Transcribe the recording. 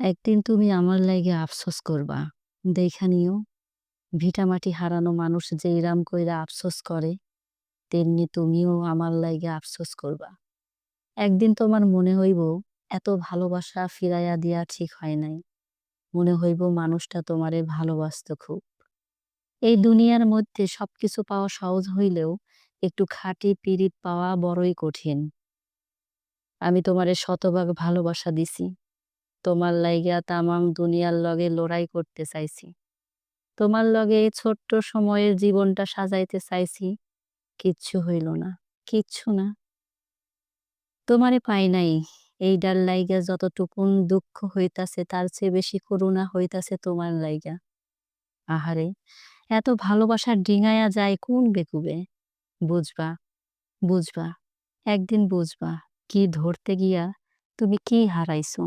একদিন তুমি আমার লাইগা আফসোস করবা। দেইখা নিও। ভিটামাটি হারানো মানুষ যেইরাম কইরা আফসোস করে, তেমনি তুমিও আমার লাইগা আফসোস করবা। একদিন তোমার মনে হইব এত ভালোবাসা ফিরাইয়া দিয়া ঠিক হয় নাই। মনে হইব মানুষটা তোমারে ভালোবাসত খুব। এই দুনিয়ার মধ্যে সবকিছু পাওয়া সহজ হইলেও একটু খাঁটি পিরিত পাওয়া বড়ই কঠিন। আমি তোমারে শতভাগ ভালোবাসা দিছি। তোমার লাইগা তামাম দুনিয়ার লগে লড়াই করতে চাইছি। তোমার লগে এই ছোট্ট সময়ের জীবনটা সাজাইতে চাইছি। কিচ্ছু হইল না। কিচ্ছু না। তোমারে পাই নাই। এইডার লাইগা যতটুকুন দুঃখ হইতাছে তার চেয়ে বেশি করুণা হইতাছে তোমার লাইগা। আহারে! এত ভালোবাসা ডিঙায়া যায় কোন বেকুবে? বুঝবা, বুঝবা, একদিন বুঝবা কি ধরতে গিয়া তুমি কি হারাইছো।